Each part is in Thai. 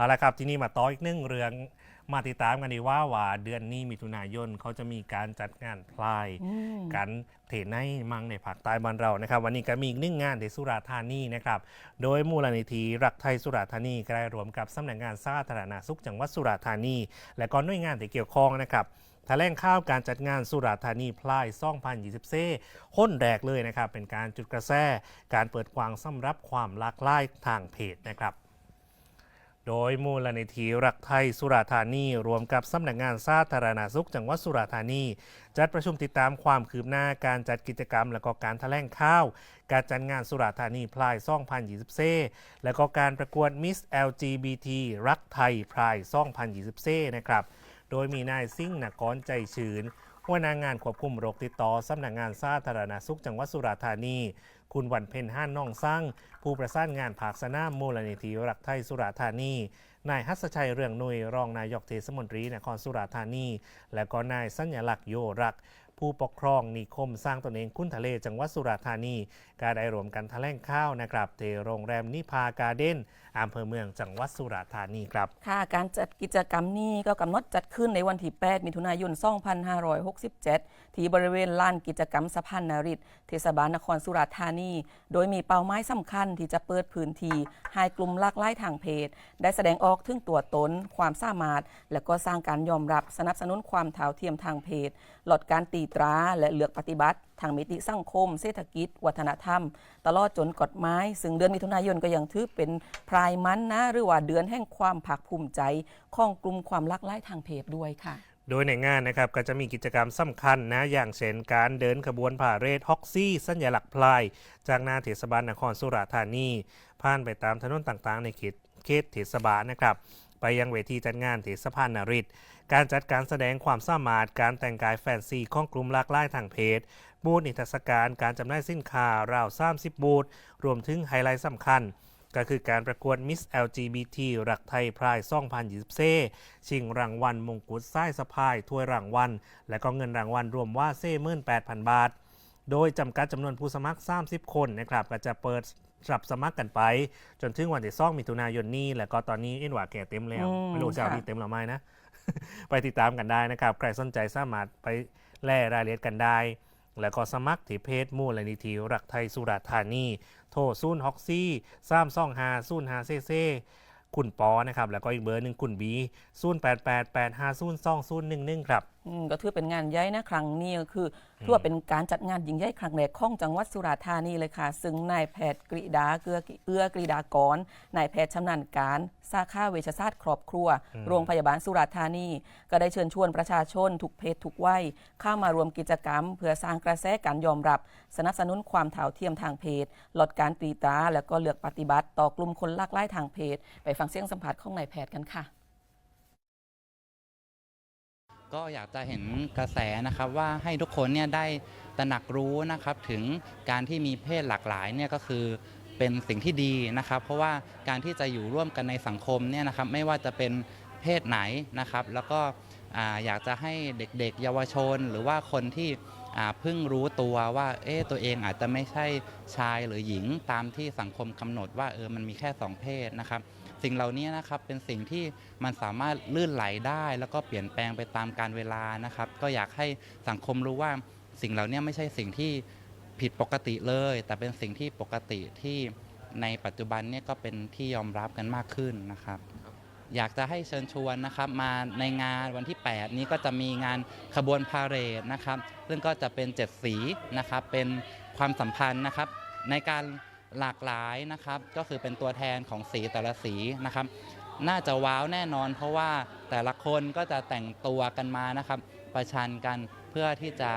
เอาละครับที่นี่มาต่ออีกหนึ่งเรื่องมาติดตามกันดีว่าว่าเดือนนี้มิถุนายนเขาจะมีการจัดงานพลายอืมกันเทในมังในภาคใต้บ้านเรานะครับ วันนี้ก็มีอีกหนึ่งงานที่สุราษฎร์ธานีนะครับ โดยมูลนิธิรักไทยสุราษฎร์ธานีก็ได้รวมกับสำนักงานสาธารณสุขจังหวัดสุราษฎร์ธานี และก็หน่วยงานที่เกี่ยวข้องนะครับแถลงข่าวการจัดงานสุราษฎร์ธานีพลาย2024ห้นแรกเลยนะครับ เป็นการจุดกระแสการเปิดกว้างสำหรับความหลากหลายทางเพศนะครับ โดยมูลนิธิรักไทยสุราธานี รวมกับสำนักงานสาธารณสุขจังหวัดสุราธานี จัดประชุมติดตามความคืบหน้าการจัดกิจกรรม และก็การแถลงข่าว การจัดงานสุราธานีพลาย2024และก็การประกวด Miss LGBT รักไทยพลาย2024นยี่สิบเซนะครับ โดยมีนายซิ่งนกรใจชื้น หัวหน้างงานควบคุมโรคติดต่อสำนักงานสาธารณสุขจังหวัดสุราษฎร์ธานี คุณวันเพ็ญห้านน่องสร้าง ผู้ประสานงานภาคสนามมูลนิธิรักไทยสุราษฎร์ธานี นายฮัสชัยเรืองนุยรองนายกเทศมนตรีนครสุราษฎร์ธานี และก็นายสัญลักษณ์โยรัก ผู้ปกครองนิคมสร้างตนเองคุ้นทะเลจังหวัดสุราษฎร์ธานีก็ได้รวมกันแถลงข่าวนะครับเทโรงแรมนิพาการ์เด้นอำเภอเมืองจังหวัดสุราษฎร์ธานีครับ ค่ะ การจัดกิจกรรมนี้ก็กำหนดจัดขึ้นในวันที่ 8 มิถุนายน 2567 ที่บริเวณลานกิจกรรมสะพานนาริตเทศบาลนครสุราษฎร์ธานี โดยมีเป้าหมายสำคัญที่จะเปิดพื้นที่ให้กลุ่มหลากหลายทางเพศ ได้แสดงออกถึงตัวตน ความสามารถ และก็สร้างการยอมรับสนับสนุนความเท่าเทียมทางเพศลดการตีตรา และเลือกปฏิบัติ ทางมิติสังคม เศรษฐกิจ วัฒนธรรม ตลอดจนกฎหมาย ซึ่งเดือนมิถุนายนก็ยังถือเป็นพรายมันนะ หรือว่าเดือนแห่งความภาคภูมิใจของกลุ่มความหลากหลายทางเพศด้วยค่ะโดยในงานนะครับก็จะมีกิจกรรมสำคัญนะอย่างเช่นการเดินขบวนผ่าเรศฮอกซี่ สัญลักษณ์พลาย จากหนาเทศบาลนครสุราษฎร์ธานีผ่านไปตามถนนต่างๆ ในเขตเขตเทศบาลนะครับ ไปยังเวทีจัดงานเทศพานนาริตการจัดการแสดงความสามารถการแต่งกายแฟนซีของกลุ่มหลากหลายทางเพศ บูธนิทรรศการการจำหน่ายสินค้าราว 30 บูธรวมถึงไฮไลท์สำคัญ ก็คือการประกวด Miss LGBT รักไทยพราย2024ชิงรางวัลมงกุฎสายสะพายถ้วยรางวัลและก็เงินรางวัลรวมว่าเซ่มื่น8,000บาท โดยจำกัดจำนวนผู้สมัคร 30 คนนะครับก็จะเปิด รับสมัครกันไป จนถึงวันที่2มิถุนายนนี้ และก็ตอนนี้เอ็นว่าแก่เต็มแล้ว อืมไม่รู้จะเอาค่ะ ที่เต็มหรือไม่นะ ไปติดตามกันได้นะครับ ใครสนใจสามารถไปแล่รายละเอียดกันได้ แล้วก็สมัครที่เพจมูลนิธิรักไทยสุราษฎร์ธานี โทรซูนฮอกซี่สามซ่องหาซูนหาเซเซคุณปอนะครับ แล้วก็อีกเบอร์หนึ่งคุณบีศูนย์แปดแปดแปดห้าศูนย์สองศูนย์หนึ่งหนึ่งครับอืมก็ถือเป็นงานใหญ่นะครั้งนี้ก็คือถือว่าเป็นการจัดงานยิ่งใหญ่ครั้งแรกของจังหวัดสุราษฎร์ธานีเลยค่ะ ซึ่งนายแพทย์กฤษดาเกือเอื้อกฤษดากรนายแพทย์ชำนาญการสาขาเวชศาสตร์ครอบครัว โรงพยาบาลสุราษฎร์ธานี ก็ได้เชิญชวนประชาชนทุกเพศทุกวัยเข้ามารวมกิจกรรม เพื่อสร้างกระแสการยอมรับ สนับสนุนความเท่าเทียมทางเพศลดการตีตราและก็เลือกปฏิบัติ ต่อกลุ่มคนหลากหลายทางเพศ ไปฟังเสียงสัมผัสของนายแพทย์กันค่ะ ก็อยากจะเห็นกระแสนะครับว่าให้ทุกคนเนี่ยได้ตระหนักรู้นะครับถึงการที่มีเพศหลากหลายเนี่ยก็คือเป็นสิ่งที่ดีนะครับ เพราะว่าการที่จะอยู่ร่วมกันในสังคมเนี่ยนะครับไม่ว่าจะเป็นเพศไหนนะครับ แล้วก็อ่าอยากจะให้เด็กๆ เยาวชน หรือว่าคนที่อ่าเพิ่งรู้ตัวว่าเอ๊ะตัวเองอาจจะไม่ใช่ชายหรือหญิงตามที่สังคมกำหนดว่าเออมันมีแค่สองเพศนะครับ สิ่งเหล่านี้นะครับเป็นสิ่งที่มันสามารถลื่นไหลได้ แล้วก็เปลี่ยนแปลงไปตามการเวลานะครับ ก็อยากให้สังคมรู้ว่าสิ่งเหล่านี้ไม่ใช่สิ่งที่ผิดปกติเลย แต่เป็นสิ่งที่ปกติที่ในปัจจุบันเนี่ยก็เป็นที่ยอมรับกันมากขึ้นนะครับ อยากจะให้เชิญชวนนะครับมาในงานวันที่ 8 นี้ก็จะมีงานขบวนพาเหรดนะครับ ซึ่งก็จะเป็นเจ็ดสีนะครับเป็นความสัมพันธ์นะครับ ในการ หลากหลายนะครับ ก็คือเป็นตัวแทนของสีแต่ละสีนะครับ น่าจะว้าวแน่นอน เพราะว่าแต่ละคนก็จะแต่งตัวกันมานะครับ ประชันกันเพื่อที่จะ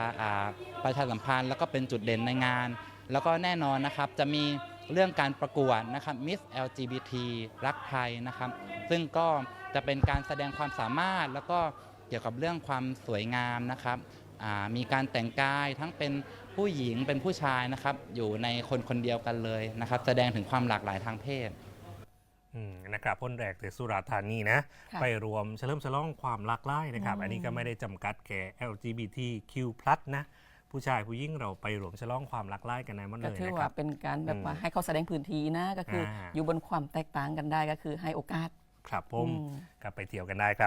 ประชาสัมพันธ์ แล้วก็เป็นจุดเด่นในงาน แล้วก็แน่นอนนะครับจะมีเรื่องการประกวดนะครับ Miss LGBT รักไทยนะครับ ซึ่งก็จะเป็นการแสดงความสามารถแล้วก็เกี่ยวกับเรื่องความสวยงามนะครับ มีการแต่งกายทั้งเป็นผู้หญิงเป็นผู้ชายนะครับอยู่ในคนคนเดียวกันเลยนะครับ แสดงถึงความหลากหลายทางเพศอืมนะครับพ้นแรกแต่สุราษฎร์ธานีนะค่ะไปรวมเฉลิมฉลองความหลากหลายนะครับอืมอันนี้ก็ไม่ได้จำกัดแค่ LGBTQ+ นะผู้ชายผู้หญิงเราไปรวมฉลองความหลากหลายกันในหมันก็เลยถือนะคว่ารับเป็นการแบบว่าอืมให้เขาแสดงพื้นที่นะก็คืออาอยู่บนความแตกต่างกันได้ก็คือให้โอกาสครับผมอืมกลับไปเที่ยวกันได้ครับ